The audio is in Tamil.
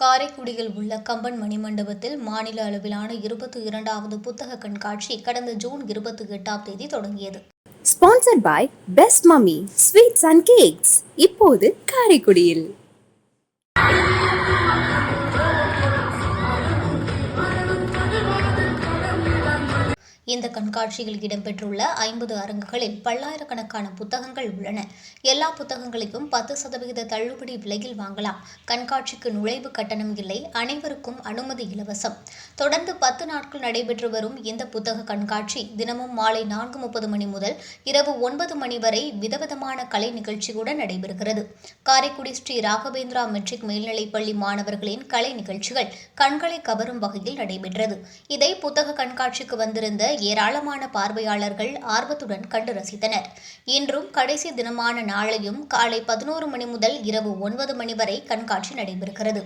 காரைக்குடியில் உள்ள கம்பன் மணிமண்டபத்தில் மாநில அளவிலான இருபத்தி இரண்டாவது புத்தக கண்காட்சி கடந்த ஜூன் இருபத்தி எட்டாம் தேதி தொடங்கியது. Sponsored by best mummy sweets and cakes இப்போது காரைக்குடியில். இந்த கண்காட்சியில் இடம்பெற்றுள்ள ஐம்பது அரங்குகளில் பல்லாயிரக்கணக்கான புத்தகங்கள் உள்ளன. எல்லா புத்தகங்களையும் பத்து சதவிகித தள்ளுபடி விலையில் வாங்கலாம். கண்காட்சிக்கு நுழைவு கட்டணம் இல்லை. அனைவருக்கும் அனுமதி இலவசம். தொடர்ந்து பத்து நாட்கள் நடைபெற்று வரும் இந்த புத்தக கண்காட்சி தினமும் மாலை நான்கு முப்பது மணி முதல் இரவு ஒன்பது மணி வரை விதவிதமான கலை நிகழ்ச்சியுடன் நடைபெறுகிறது. காரைக்குடி ஸ்ரீ ராகவேந்திரா மெட்ரிக் மேல்நிலைப் பள்ளி மாணவர்களின் கலை நிகழ்ச்சிகள் கண்களை கவரும் வகையில் நடைபெற்றது. இதை புத்தக கண்காட்சிக்கு வந்திருந்த ஏராளமான பார்வையாளர்கள் ஆர்வத்துடன் கண்டு ரசித்தனர். இன்றும் கடைசி தினமான நாளையும் காலை பதினோரு மணி முதல் இரவு ஒன்பது மணி வரை கண்காட்சி நடைபெறுகிறது.